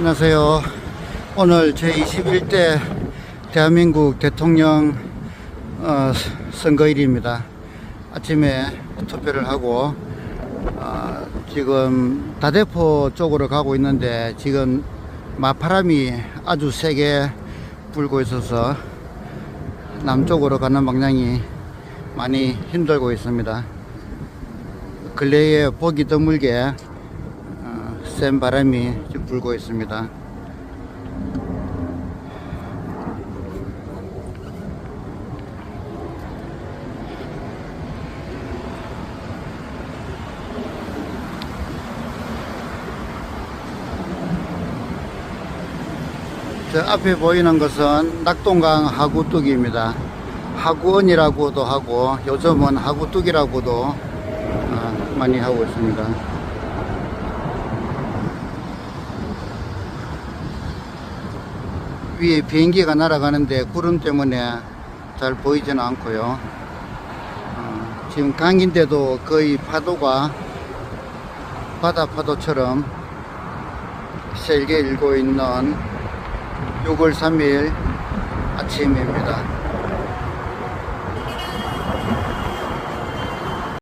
안녕하세요. 오늘 제21대 대한민국 대통령 어, 선거일입니다. 아침에 투표를 하고 어, 지금 다대포 쪽으로 가고 있는데 지금 마파람이 아주 세게 불고 있어서 남쪽으로 가는 방향이 많이 힘들고 있습니다. 근래에 보기 드물게 어, 센 바람이 불고 있습니다. 저 앞에 보이는 것은 낙동강 하구뚝입니다. 하구언이라고도 하고 요즘은 하구뚝이라고도 어, 많이 하고 있습니다. 위에 비행기가 날아가는데 구름 때문에 잘 보이지는 않고요. 어, 지금 강인데도 거의 파도가 바다 파도처럼 세게 일고 있는 6월 3일 아침입니다.